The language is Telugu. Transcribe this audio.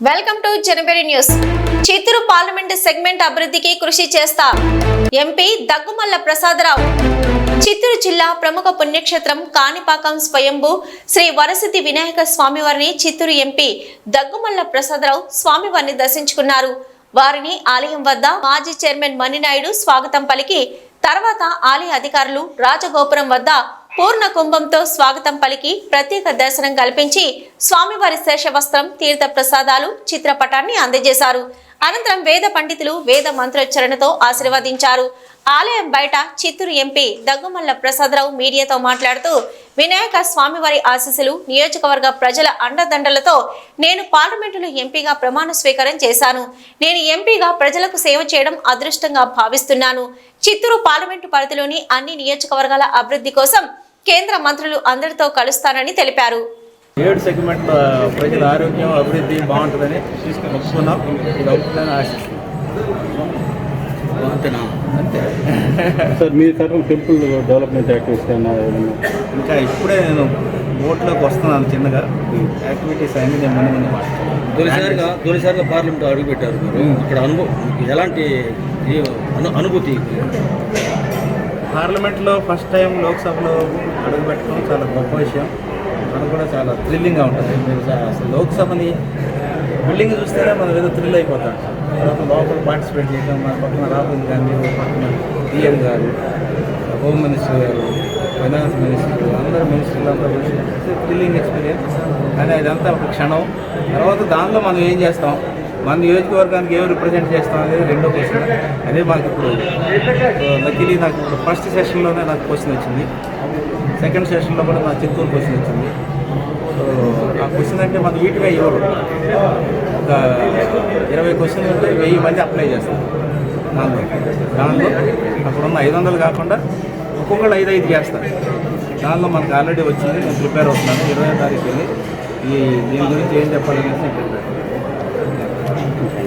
Welcome to January news. Chittoor parliament segment అభివృద్ధికి కృషి చేస్తా ఎంపీ దగ్గుమల్ల ప్రసాదరావు. చిత్తూరు జిల్లా ప్రముఖ పుణ్యక్షేత్రం కాణిపాకం స్వయంభూ శ్రీ వరసిద్ధి వినాయక స్వామివారిని చిత్తూరు ఎంపీ దగ్గుమల్ల ప్రసాదరావు స్వామివారిని దర్శించుకున్నారు. వారిని ఆలయం వద్ద మాజీ చైర్మన్ మణినాయుడు స్వాగతం పలికి తర్వాత ఆలయ అధికారులు రాజగోపురం వద్ద పూర్ణ కుంభంతో స్వాగతం పలికి ప్రత్యేక దర్శనం కల్పించి స్వామివారి శేషవస్త్రం తీర్థ ప్రసాదాలు చిత్రపటాన్ని అందజేశారు. అనంతరం వేద పండితులు వేద మంత్రోచ్చరణతో ఆశీర్వదించారు. ఆలయం బయట చిత్తూరు ఎంపీ దగ్గుమల్ల ప్రసాదరావు మీడియాతో మాట్లాడుతూ వినాయక స్వామివారి ఆశీస్సులు నియోజకవర్గ ప్రజల అండదండలతో నేను పార్లమెంటులో ఎంపీగా ప్రమాణ స్వీకారం చేశాను. నేను ఎంపీగా ప్రజలకు సేవ చేయడం అదృష్టంగా భావిస్తున్నాను. చిత్తూరు పార్లమెంటు పరిధిలోని అన్ని నియోజకవర్గాల అభివృద్ధి కోసం కేంద్ర మంత్రులు అందరితో కలుస్తానని తెలిపారు. ఏడు సెగ్మెంట్ ప్రజల ఆరోగ్యం అభివృద్ధి బాగుంటుందని ఒప్పుకున్నాం ఇది అవుతుందని ఆశిస్తున్నాం. అంతేనా అంతే. సార్ మీ టెంపుల్ డెవలప్మెంట్ యాక్టివిటీస్ ఇంకా ఇప్పుడే నేను బోట్లోకి వస్తున్నాను చిన్నగా. యాక్టివిటీస్ అన్ని నేను ముందు ముందు. తొలిసారిగా తొలిసారిగా పార్లమెంట్ అడుగు పెట్టారు మీరు అక్కడ అనుభవం ఎలాంటి అనుభూతి? పార్లమెంట్లో ఫస్ట్ టైం లోక్సభలో అడుగు పెట్టడం చాలా గొప్ప విషయం. మనకు కూడా చాలా థ్రిల్లింగ్గా ఉంటుంది. మీరు అసలు లోక్సభని బిల్డింగ్ చూస్తేనే మనం ఏదో థ్రిల్ అయిపోతాం. తర్వాత లోపల పార్టిసిపేట్ చేయడం మన పక్కన రాహుల్ గాంధీ మన పక్కన పిఎం గారు హోమ్ మినిస్టర్ గారు ఫైనాన్స్ మినిస్టర్ అందరు మినిస్టర్లు అందరూ థ్రిల్లింగ్ ఎక్స్పీరియన్స్. కానీ అదంతా ఒక క్షణం. తర్వాత దానిలో మనం ఏం చేస్తాం? మన నియోజకవర్గానికి ఏం రిప్రజెంట్ చేస్తాం అనేది రెండో క్వశ్చన్ అదే మాకు ఇప్పుడు లక్కీలీ నాకు ఇప్పుడు ఫస్ట్ సెషన్లోనే నాకు క్వశ్చన్ వచ్చింది. సెకండ్ సెషన్లో కూడా నా చిత్తూరు క్వశ్చన్ వచ్చింది. సో ఆ క్వశ్చన్ అంటే మన వీటిగా ఇవ్వరు ఒక ఇరవై క్వశ్చన్లు ఉంటే వెయ్యి మంది అప్లై చేస్తారు. దాంట్లో. దానిలో అక్కడున్న ఐదు వందలు కాకుండా ఒక్కొక్కళ్ళు ఐదు ఐదు చేస్తారు. దానిలో మనకు ఆల్రెడీ వచ్చింది. నేను ప్రిపేర్ అవుతున్నాను. ఇరవై తారీఖు ఈ దీని గురించి ఏం చెప్పాలనేసి Okay.